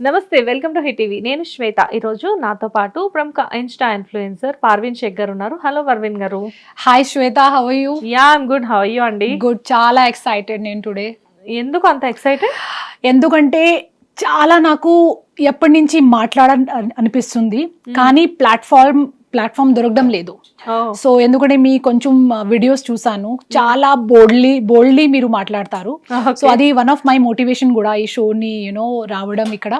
నమస్తే welcome to hit TV నేను శ్వేత. ఈరోజు నాతో పాటు ప్రముఖ ఇన్స్టా ఇన్ఫ్లుయెన్సర్ పార్విన్ షేక్ గారు ఉన్నారు. హలో పర్వీన్ గారు. Hi Shweta. How you ya I'm good how you అండి గుడ్ చాలా ఎక్సైటెడ్ నేను టుడే ఎందుకు అంత ఎక్సైటెడ్ ఎందుకంటే చాలా నాకు ఎప్పటి నుంచి మాట్లాడ అనిపిస్తుంది. కానీ ప్లాట్ఫామ్ ప్లాట్ఫామ్ దొరకడం లేదు. సో ఎందుకంటే మీ కొంచెం వీడియోస్ చూసాను. చాలా బోల్డ్లీ బోల్డ్లీ మీరు మాట్లాడతారు. సో అది వన్ ఆఫ్ మై మోటివేషన్ కూడా ఈ షోని యూనో రావడం ఇక్కడ.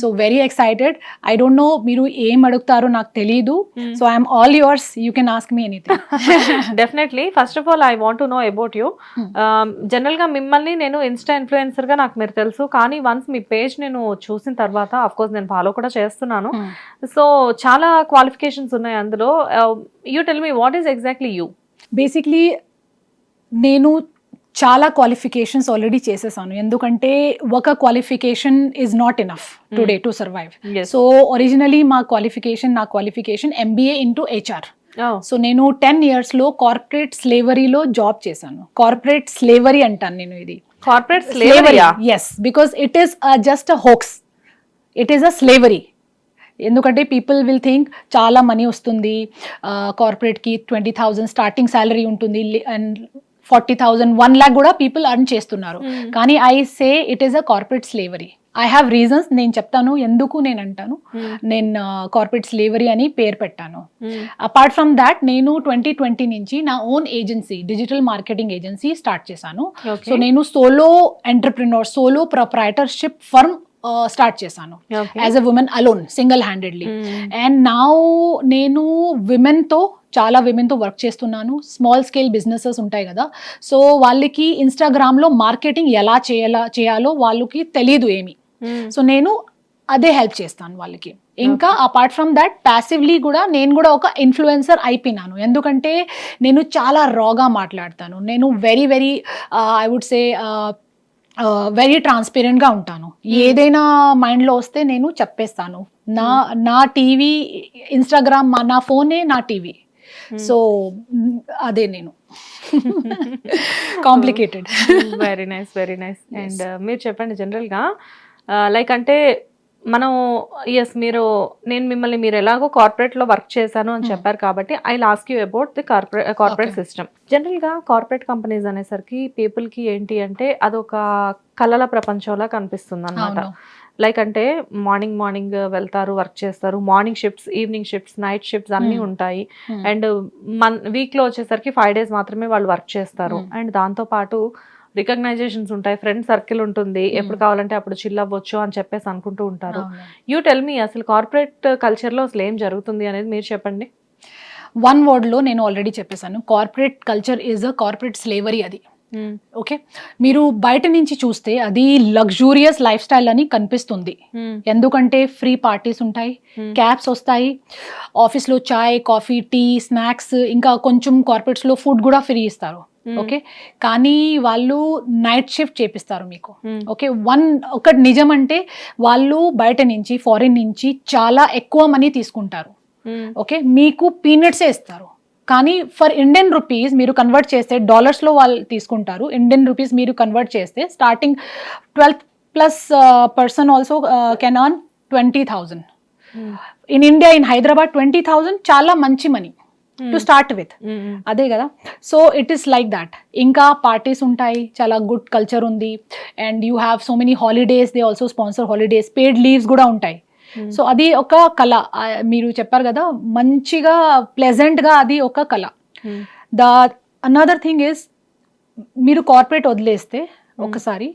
So very excited I don't know మీరు ఏం అడుగుతారో నాకు తెలియదు so I'm all yours you can ask me anything definitely first of all I want to know about you జనరల్గా మిమ్మల్ని నేను ఇన్స్టా ఇన్ఫ్లుయెన్సర్గా నాకు మీరు తెలుసు. కానీ వన్స్ మీ పేజ్ నేను చూసిన తర్వాత అఫ్ కోర్స్ నేను ఫాలో కూడా చేస్తున్నాను. సో చాలా క్వాలిఫికేషన్స్ ఉన్నాయి. అందులో you tell me what is exactly you basically నేను చాలా క్వాలిఫికేషన్స్ ఆల్రెడీ చేసేసాను. ఎందుకంటే ఒక qualification is not enough today to survive. So originally మా క్వాలిఫికేషన్ నా qualification MBA into HR so నేను టెన్ ఇయర్స్లో కార్పొరేట్ స్లేవరీలో జాబ్ చేశాను. కార్పొరేట్ స్లేవరీ అంటాను నేను ఇది. Corporate slavery yes because it is just a hoax it is a slavery ఎందుకంటే పీపుల్ విల్ థింక్ చాలా మనీ వస్తుంది. కార్పొరేట్కి ట్వంటీ థౌజండ్ స్టార్టింగ్ శాలరీ ఉంటుంది. And forty thousand one lakh కూడా పీపుల్ అర్న్ చేస్తున్నారు. కానీ I say it is a corporate slavery I have reasons నేను చెప్తాను ఎందుకు నేను అంటాను? నేను కార్పొరేట్ స్లేవరీ అని పేరు పెట్టాను. అపార్ట్ ఫ్రమ్ దాట్ నేను ట్వంటీ ట్వంటీ నుంచి నా own agency digital marketing agency start చేశాను. సో నేను solo entrepreneur solo proprietorship firm start చేశాను. As a woman alone single handedly. And నా నేను విమెన్తో చాలా విమెన్తో వర్క్ చేస్తున్నాను. స్మాల్ స్కేల్ బిజినెసెస్ ఉంటాయి కదా. సో వాళ్ళకి ఇన్స్టాగ్రామ్లో మార్కెటింగ్ ఎలా చేయాలా చేయాలో వాళ్ళకి తెలియదు ఏమి. సో నేను అదే హెల్ప్ చేస్తాను వాళ్ళకి. ఇంకా అపార్ట్ ఫ్రమ్ దట్ ప్యాసివ్లీ కూడా నేను కూడా ఒక ఇన్ఫ్లుయెన్సర్ అయిపోయినాను. ఎందుకంటే నేను చాలా రాగా మాట్లాడతాను. నేను very very I would say very ట్రాన్స్పరెంట్గా ఉంటాను. ఏదైనా మైండ్లో వస్తే నేను చెప్పేస్తాను. నా నా టీవీ ఇన్స్టాగ్రామ్ మా నా ఫోనే నా టీవీ సో అదే నేను. Complicated very nice very nice and uh, మీరు చెప్పండి జనరల్గా లైక్ అంటే మనం ఎస్ మీరు నేను మిమ్మల్ని మీరు ఎలాగో కార్పొరేట్లో వర్క్ చేశాను అని చెప్పారు కాబట్టి I ask you about the corporate corporate. System జనరల్గా కార్పొరేట్ కంపెనీస్ అనేసరికి పీపుల్కి ఏంటి అంటే అదొక కళల ప్రపంచంలా కనిపిస్తుంది అనమాట లైక్ అంటే మార్నింగ్ మార్నింగ్ వెళ్తారు వర్క్ చేస్తారు morning shifts evening shifts night shifts అన్నీ Hmm. ఉంటాయి Hmm. అండ్ మన్ వీక్లో వచ్చేసరికి ఫైవ్ డేస్ మాత్రమే వాళ్ళు వర్క్ చేస్తారు Hmm. అండ్ దాంతో పాటు రికగ్నైజేషన్స్ ఉంటాయి ఫ్రెండ్ సర్కిల్ ఉంటుంది. ఎప్పుడు కావాలంటే అప్పుడు చిల్ అవ్వచ్చు అని చెప్పేసి అనుకుంటూ ఉంటారు. యూ టెల్ మీ అసలు కార్పొరేట్ కల్చర్లో అసలు ఏం జరుగుతుంది అనేది మీరు చెప్పండి. వన్ వర్డ్లో నేను ఆల్రెడీ చెప్పేశాను corporate culture is a corporate slavery అది. ఓకే మీరు బయట నుంచి చూస్తే అది లగ్జూరియస్ లైఫ్ స్టైల్ అని కనిపిస్తుంది. ఎందుకంటే ఫ్రీ పార్టీస్ ఉంటాయి క్యాబ్స్ వస్తాయి ఆఫీస్లో చాయ్ కాఫీ టీ స్నాక్స్ ఇంకా కొంచెం కార్పొరేట్స్లో ఫుడ్ కూడా ఫ్రీ ఇస్తారు. ఓకే కానీ వాళ్ళు నైట్ షిఫ్ట్ చేపిస్తారు మీకు. ఓకే వన్ ఒకటి నిజం అంటే వాళ్ళు బయట నుంచి ఫారిన్ నుంచి చాలా ఎక్కువ మనీ తీసుకుంటారు. ఓకే మీకు పీనట్సే ఇస్తారు. కానీ ఫర్ ఇండియన్ రూపీస్ మీరు కన్వర్ట్ చేస్తే డాలర్స్లో వాళ్ళు తీసుకుంటారు. ఇండియన్ రూపీస్ మీరు కన్వర్ట్ చేస్తే starting twelfth plus person also can earn twenty thousand in India in Hyderabad twenty thousand చాలా మంచి మనీ టు స్టార్ట్ విత్ అదే కదా. So it is like that ఇంకా పార్టీస్ ఉంటాయి చాలా గుడ్ కల్చర్ ఉంది. And you have so many holidays they also sponsor holidays paid leaves కూడా ఉంటాయి. సో అది ఒక కళ. మీరు చెప్పారు కదా మంచిగా ప్లెజెంట్గా అది ఒక కళ. ద అనదర్ థింగ్ ఇస్ మీరు కార్పొరేట్ వదిలేస్తే ఒకసారి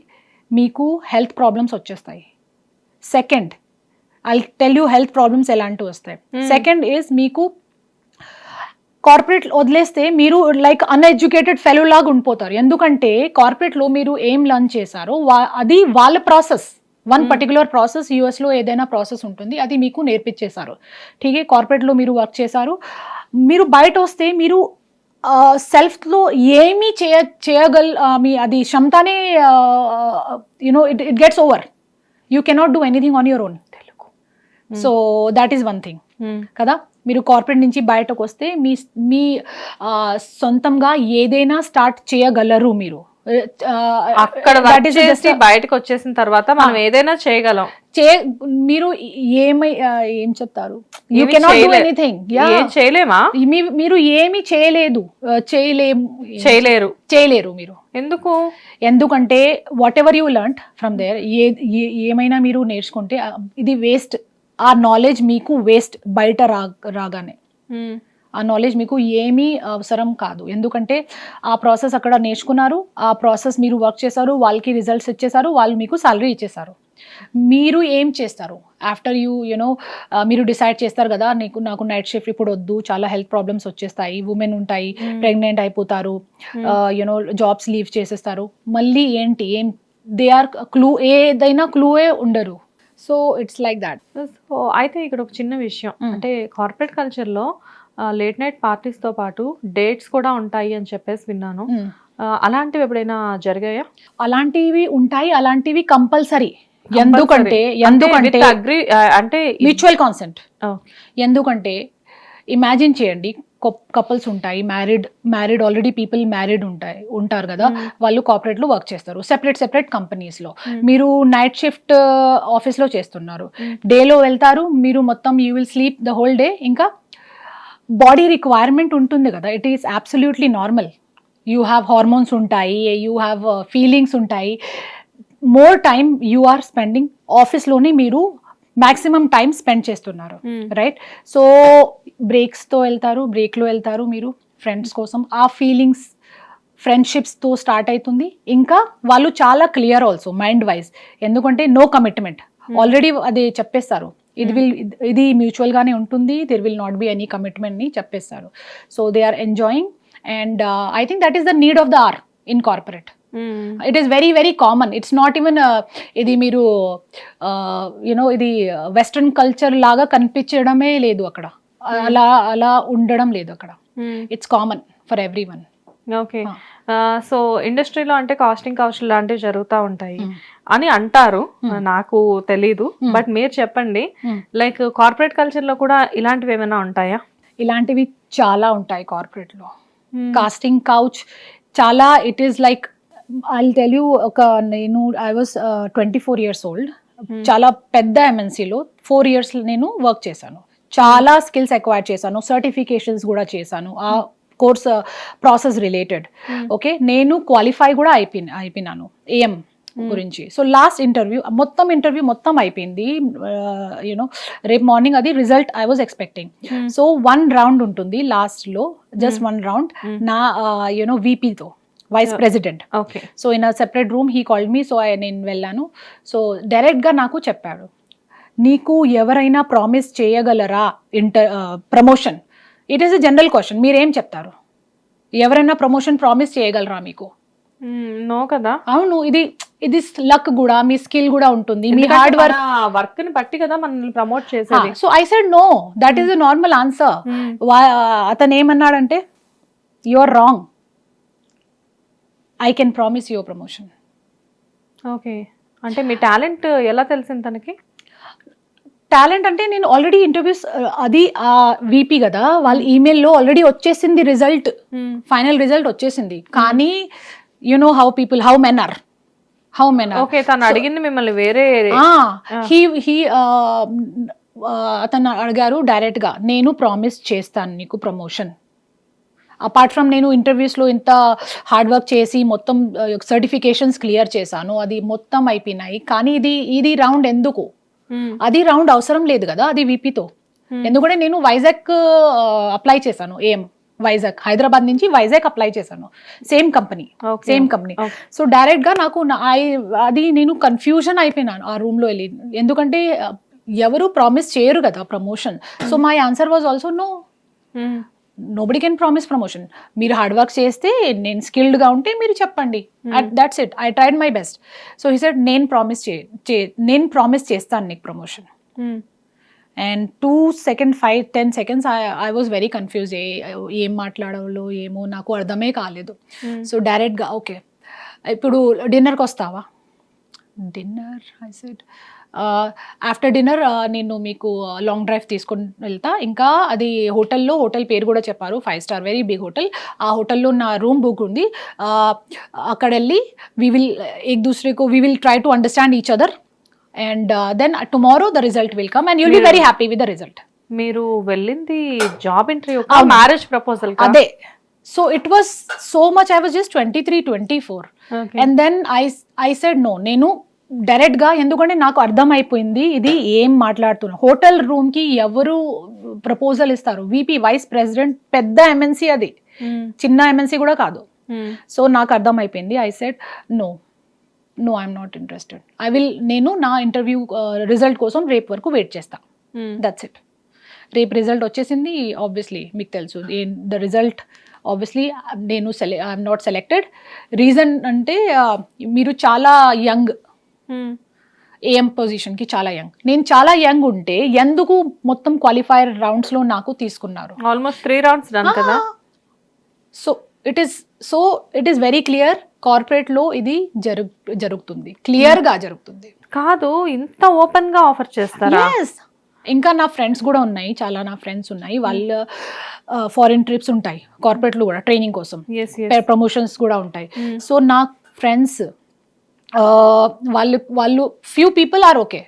మీకు హెల్త్ ప్రాబ్లమ్స్ వచ్చేస్తాయి. Second I tell you health problems ఎలాంటివి వస్తాయి. సెకండ్ ఈజ్ మీకు కార్పొరేట్ వదిలేస్తే మీరు లైక్ అన్ఎడ్యుకేటెడ్ ఫెలో లాగా ఉండిపోతారు. ఎందుకంటే కార్పొరేట్లో మీరు ఏం లర్న్ చేశారో వా- అది వాళ్ళ ప్రాసెస్ వన్. పర్టికులర్ ప్రాసెస్ యూఎస్లో ఏదైనా ప్రాసెస్ ఉంటుంది అది మీకు నేర్పించేశారు. ఠీకే కార్పొరేట్లో మీరు వర్క్ చేశారు. మీరు బయట వస్తే మీరు సెల్ఫ్లో ఏమీ చేయ చేయగల మీ అది క్షమతానే you know it it gets over you cannot do anything on your own so that is one thing కదా? మీరు కార్పొరేట్ నుంచి బయటకు వస్తే మీ మీ సొంతంగా ఏదైనా స్టార్ట్ చేయగలరు మీరు. అక్కడ బయటకు వచ్చేసిన తర్వాత మనం ఏదైనా చేయగలం. చే మీరు ఏమై ఏం చెప్తారు? యూ కెనాట్ డూ ఎనీథింగ్ చేయలేమా? మీరు ఏమి చేయలేదు. చేయలేము చేయలేరు. చేయలేరు మీరు. ఎందుకు? ఎందుకంటే whatever you learn from there ఏ ఏమైనా మీరు నేర్చుకుంటే ఇది వేస్ట్ ఆ నాలెడ్జ్ మీకు వేస్ట్ బయట రా రాగానే. ఉమ్, ఆ నాలెడ్జ్ మీకు ఏమీ అవసరం కాదు. ఎందుకంటే ఆ ప్రాసెస్ అక్కడ నేర్చుకున్నారు ఆ ప్రాసెస్ మీరు వర్క్ చేశారు వాళ్ళకి రిజల్ట్స్ ఇచ్చేసారు వాళ్ళు మీకు సాలరీ ఇచ్చేసారు మీరు ఏం చేస్తారు? ఆఫ్టర్ యూ యునో మీరు డిసైడ్ చేస్తారు కదా నీకు నాకు నైట్ షిఫ్ట్ ఇప్పుడు వద్దు చాలా హెల్త్ ప్రాబ్లమ్స్ వచ్చేస్తాయి ఉమెన్ ఉంటాయి Hmm. ప్రెగ్నెంట్ అయిపోతారు Hmm. యునో జాబ్స్ లీవ్ చేసేస్తారు. మళ్ళీ ఏంటి? ఏం దే ఆర్ క్లూ ఏదైనా క్లూయే ఉండరు. So it's like that so అయితే ఇక్కడ ఒక చిన్న విషయం. ఉమ్. అంటే కార్పొరేట్ కల్చర్లో లేట్ నైట్ పార్టీస్తో పాటు డేట్స్ కూడా ఉంటాయి అని చెప్పేసి విన్నాను. ఆ, అలాంటివి ఎప్పుడైనా జరిగాయా? అలాంటివి ఉంటాయి అలాంటివి కంపల్సరీ ఎందుకంటే ఎందుకంటే అగ్రి అంటే మ్యూచువల్ కాన్సెంట్. ఎందుకంటే ఇమాజిన్ చేయండి కపుల్స్ ఉంటాయి married married already people married ఉంటాయి ఉంటారు కదా Hmm. వాళ్ళు కార్పొరేట్లో వర్క్ చేస్తారు సెపరేట్ సెపరేట్ కంపెనీస్లో Hmm. మీరు నైట్ షిఫ్ట్ ఆఫీస్లో చేస్తున్నారు Hmm. డేలో వెళ్తారు మీరు మొత్తం you will sleep the whole day ఇంకా బాడీ రిక్వైర్మెంట్ ఉంటుంది కదా it is absolutely normal you have hormones ఉంటాయి యూ హ్యావ్ ఫీలింగ్స్ ఉంటాయి more time you are spending ఆఫీస్లోనే మీరు మ్యాక్సిమం టైం స్పెండ్ చేస్తున్నారు Hmm. రైట్ సో బ్రేక్స్తో వెళ్తారు బ్రేక్లో వెళ్తారు మీరు ఫ్రెండ్స్ కోసం. ఆ ఫీలింగ్స్ ఫ్రెండ్షిప్స్తో స్టార్ట్ అవుతుంది ఇంకా వాళ్ళు చాలా క్లియర్ ఆల్సో మైండ్ వైజ్. ఎందుకంటే నో కమిట్మెంట్. ఆల్రెడీ అది చెప్పేస్తారు. ఇది విల్ ఇది మ్యూచువల్ గానే ఉంటుంది. There will not be any కమిట్మెంట్ని చెప్పేస్తారు. So they are enjoying and I think that is the need of the hour in corporate it is very very common it's not even ఇది మీరు you know ఇది western culture లాగా కనిపించడమే లేదు అక్కడ. అలా అలా ఉండడం లేదు అక్కడ. It's common for everyone okay. So ఇండస్ట్రీలో అంటే కాస్టింగ్ కౌశల్ లాంటివి జరుగుతూ ఉంటాయి. Hmm. అని అంటారు. Hmm. నాకు తెలీదు. Hmm. బట్ మీరు చెప్పండి. Hmm. లైక్ కార్పొరేట్ కల్చర్లో కూడా ఇలాంటివి ఏమైనా ఉంటాయా? ఇలాంటివి చాలా ఉంటాయి కార్పొరేట్లో కాస్టింగ్ కౌచ్ చాలా it is like I tell you ఒక నేను I was twenty four years old. చాలా పెద్ద ఎంఎన్సీలో ఫోర్ ఇయర్స్ నేను వర్క్ చేశాను. చాలా స్కిల్స్ ఎక్వైర్ చేశాను. సర్టిఫికేషన్స్ కూడా చేశాను. ఆ కోర్స్ ప్రాసెస్ రిలేటెడ్. ఓకే నేను క్వాలిఫై కూడా అయిపోయి అయిపోయినాను. AM Hmm. గురించి. సో లాస్ట్ ఇంటర్వ్యూ మొత్తం ఇంటర్వ్యూ మొత్తం అయిపోయింది. యూనో రేపు మార్నింగ్ అది result I was expecting. So one round ఉంటుంది లాస్ట్లో. Just one round. నా you know వీపీతో vice. President okay so in a separate room he called me so నేను వెళ్ళాను. సో డైరెక్ట్గా నాకు చెప్పాడు నీకు ఎవరైనా ప్రామిస్ చేయగలరా? Inter promotion it is a general question మీరేం చెప్తారు? ఎవరైనా ప్రమోషన్ ప్రామిస్ చేయగలరా మీకు? నో కదా. అవును ఇది ఇది లక్ కూడా మీ స్కిల్ కూడా ఉంటుంది. మీ హార్డ్ వర్క్ వర్క్ని బట్టి కదా మనల్ని ప్రమోట్ చేసేది. So I said no that is a normal answer Hmm. అతను ఏమన్నాడంటే you are wrong I can promise your promotion okay అంటే మీ టాలెంట్ ఎలా తెలిసింది తనకి? టాలెంట్ అంటే నేను ఆల్రెడీ ఇంటర్వ్యూస్ అది ఆ వీపీ కదా వాళ్ళ ఈమెయిల్లో ఆల్రెడీ వచ్చేసింది రిజల్ట్ ఫైనల్ రిజల్ట్ వచ్చేసింది. కానీ you know how people how men are how men are okay తను అడిగింది మిమ్మల్ని వేరే హీ హీ అతను అడిగారు డైరెక్ట్గా నేను ప్రామిస్ చేస్తాను నీకు ప్రమోషన్ అపార్ట్ ఫ్రమ్ నేను ఇంటర్వ్యూస్లో ఇంత హార్డ్ వర్క్ చేసి మొత్తం సర్టిఫికేషన్స్ క్లియర్ చేశాను అది మొత్తం అయిపోయినాయి కానీ ఇది ఇది రౌండ్ ఎందుకు Hmm. అది రౌండ్ అవసరం లేదు కదా అది వీపీతో Hmm. ఎందుకంటే నేను వైజాగ్ అప్లై చేశాను ఏం వైజాగ్ హైదరాబాద్ నుంచి వైజాగ్ అప్లై చేశాను same company. Same company. So డైరెక్ట్గా నాకు అది నేను కన్ఫ్యూజన్ అయిపోయినాను ఆ రూమ్లో వెళ్ళి ఎందుకంటే uh, ఎవరు ప్రామిస్ చేయరు కదా promotion so my answer was also no. Nobody can promise promotion మీరు హార్డ్ వర్క్ చేస్తే నేను skilled గా ఉంటే మీరు చెప్పండి. That's it I tried my best so he said నేను ప్రామిస్ చే నేను ప్రామిస్ చేస్తాను నీకు promotion. And two second five ten seconds I was very confuse ఏం మాట్లాడాలో ఏమో నాకు అర్థమే కాలేదు. సో డైరెక్ట్గా ఓకే ఇప్పుడు డిన్నర్కి వస్తావా? Dinner? I said after dinner నేను మీకు లాంగ్ డ్రైవ్ తీసుకొని వెళ్తా. ఇంకా అది హోటల్లో హోటల్ పేరు కూడా చెప్పారు. Five star very big hotel ఆ హోటల్లో నా రూమ్ బుక్ ఉంది. అక్కడ వెళ్ళి వీ విల్ ఏక్ దూసరేకు we will try to understand each other and then tomorrow the result will come and you'll be very happy with the result మీరు వెళ్ళింది job interview. Marriage proposal అదే. So it was so much I was just twenty three twenty four and then I I said no నేను డైరెక్ట్గా ఎందుకంటే నాకు అర్థమైపోయింది ఇది ఏం మాట్లాడుతున్నా హోటల్ రూమ్కి ఎవరు ప్రపోజల్ ఇస్తారు? విపి వైస్ ప్రెసిడెంట్ పెద్ద ఎంఎన్సీ అది. చిన్న ఎంఎన్సీ కూడా కాదు. సో నాకు అర్థమైపోయింది. I said no no I'm not interested I will నేను నా ఇంటర్వ్యూ రిజల్ట్ కోసం రేపు వరకు వెయిట్ చేస్తా. దట్స్ ఇట్ రేపు రిజల్ట్ వచ్చేసింది ఆబ్వియస్లీ మీకు తెలుసు. ద రిజల్ట్ ఆబ్వియస్లీ నేను సెలె ఐఎమ్ నాట్ సెలెక్టెడ్ రీజన్ అంటే మీరు చాలా యంగ్ ఏఎం పొజిషన్కి చాలా యంగ్ నేను చాలా యంగ్ ఉంటే ఎందుకు మొత్తం క్వాలిఫైర్ రౌండ్స్లో నాకు తీసుకున్నారు? ఆల్మోస్ట్ త్రీ రౌండ్స్ కదా? So it is so it is very clear కార్పొరేట్లో ఇది జరుగు జరుగుతుంది. క్లియర్గా జరుగుతుంది. కాదు ఇంత ఓపెన్గా ఆఫర్ చేస్తారా. ఇంకా నా ఫ్రెండ్స్ కూడా ఉన్నాయి చాలా నా ఫ్రెండ్స్ ఉన్నాయి. వాళ్ళ ఫారిన్ ట్రిప్స్ ఉంటాయి కార్పొరేట్లో కూడా ట్రైనింగ్ కోసం. ప్రమోషన్స్ కూడా ఉంటాయి. సో నా ఫ్రెండ్స్ వాళ్ళు వాళ్ళు few people are okay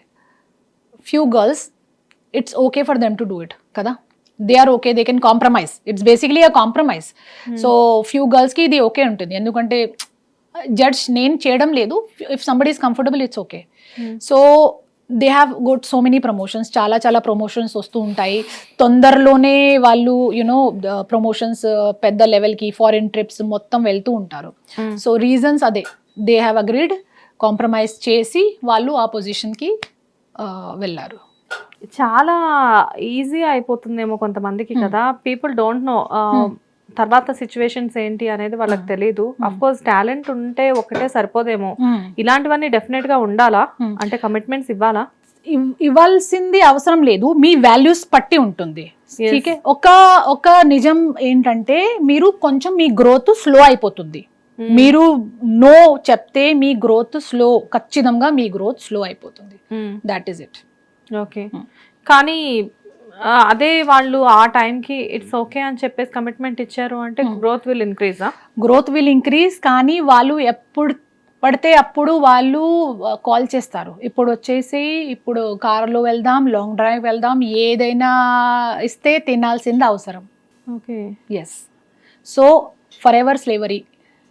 few girls it's okay for them to do it కదా? They are okay they can compromise it's basically a compromise so few గర్ల్స్కి ఇది ఓకే ఉంటుంది. ఎందుకంటే జడ్జ్ నేను చేయడం లేదు. If somebody is comfortable it's okay so they have good so many promotions చాలా చాలా ప్రమోషన్స్ వస్తూ ఉంటాయి. తొందరలోనే వాళ్ళు యునో ప్రమోషన్స్ పెద్ద లెవెల్కి ఫారిన్ ట్రిప్స్ మొత్తం వెళ్తూ ఉంటారు. సో రీజన్స్ అదే. దే హ్యావ్ అగ్రీడ్ కాంప్రమైజ్ చేసి వాళ్ళు ఆ పొజిషన్కి వెళ్ళారు. చాలా ఈజీ అయిపోతుందేమో కొంతమందికి కదా. పీపుల్ డోంట్ నో తర్వాత సిచ్యువేషన్స్ ఏంటి అనేది వాళ్ళకి తెలియదు అఫ్ కోర్స్ టాలెంట్ ఉంటే ఒకటే సరిపోదేమో. ఇలాంటివన్నీ డెఫినెట్గా ఉండాలా. అంటే కమిట్మెంట్స్ ఇవ్వాలా? ఇవ్- ఇవ్వాల్సింది అవసరం లేదు. మీ వాల్యూస్ పట్టి ఉంటుంది. ఒక ఒక నిజం ఏంటంటే మీరు కొంచెం మీ గ్రోత్ స్లో అయిపోతుంది. మీరు నో చెప్తే మీ గ్రోత్ స్లో ఖచ్చితంగా మీ గ్రోత్ స్లో అయిపోతుంది. That is it okay. కానీ అదే వాళ్ళు ఆ టైంకి ఇట్స్ ఓకే అని చెప్పేసి కమిట్మెంట్ ఇచ్చారు అంటే. గ్రోత్ విల్ ఇంక్రీజా గ్రోత్ విల్ ఇంక్రీజ్ కానీ వాళ్ళు ఎప్పుడు పడితే అప్పుడు వాళ్ళు కాల్ చేస్తారు. ఇప్పుడు వచ్చేసి ఇప్పుడు కార్లో వెళ్దాం లాంగ్ డ్రైవ్ వెళ్దాం ఏదైనా ఇస్తే తినాల్సింది అవసరం. Okay yes so forever slavery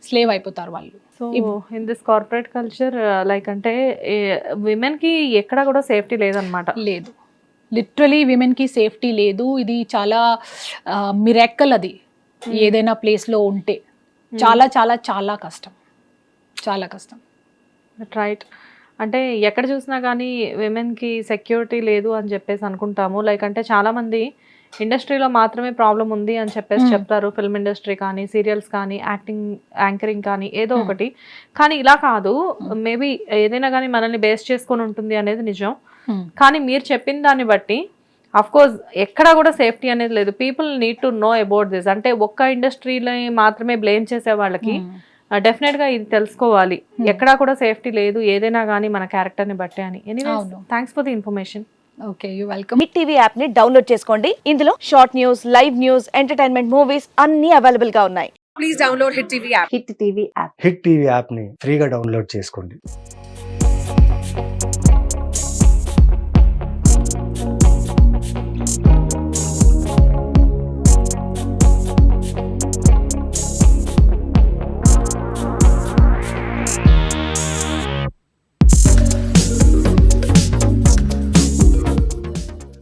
slave అయిపోతారు వాళ్ళు. So in this corporate culture like అంటే విమెన్కి ఎక్కడ కూడా సేఫ్టీ లేదనమాట లేదు. లిటరలీ విమెన్కి సేఫ్టీ లేదు. ఇది చాలా మిరెక్కల్ అది. ఏదైనా ప్లేస్లో ఉంటే. చాలా చాలా చాలా కష్టం. చాలా కష్టం. రైట్ అంటే ఎక్కడ చూసినా కానీ విమెన్కి సెక్యూరిటీ లేదు అని చెప్పేసి అనుకుంటాము. లైక్ అంటే చాలా మంది ఇండస్ట్రీలో మాత్రమే ప్రాబ్లం ఉంది అని చెప్పేసి. చెప్తారు. ఫిల్మ్ ఇండస్ట్రీ కానీ సీరియల్స్ కానీ యాక్టింగ్ యాంకరింగ్ కానీ ఏదో. ఒకటి. కానీ ఇలా కాదు. మేబీ ఏదైనా కానీ మనల్ని బేస్ చేసుకొని ఉంటుంది అనేది నిజం. కానీ మీరు చెప్పిన దాన్ని బట్టి అఫ్ కోర్స్ ఎక్కడా కూడా సేఫ్టీ అనేది లేదు. People need to know about this అంటే ఒక్క ఇండస్ట్రీలో మాత్రమే బ్లేమ్ చేసే వాళ్ళకి డెఫినెట్గా ఇది తెలుసుకోవాలి. Hmm. ఎక్కడా కూడా సేఫ్టీ లేదు ఏదైనా కానీ మన క్యారెక్టర్ని బట్టే అని. Thanks for the information okay you welcome hit TV యాప్ని డౌన్లోడ్ చేసుకోండి. ఇందులో short news live news entertainment movies అన్ని అవైలబుల్గా ఉన్నాయి. Please download Hit TV app. Hit TV app hit TV యాప్ని ఫ్రీగా డౌన్లోడ్ చేసుకోండి.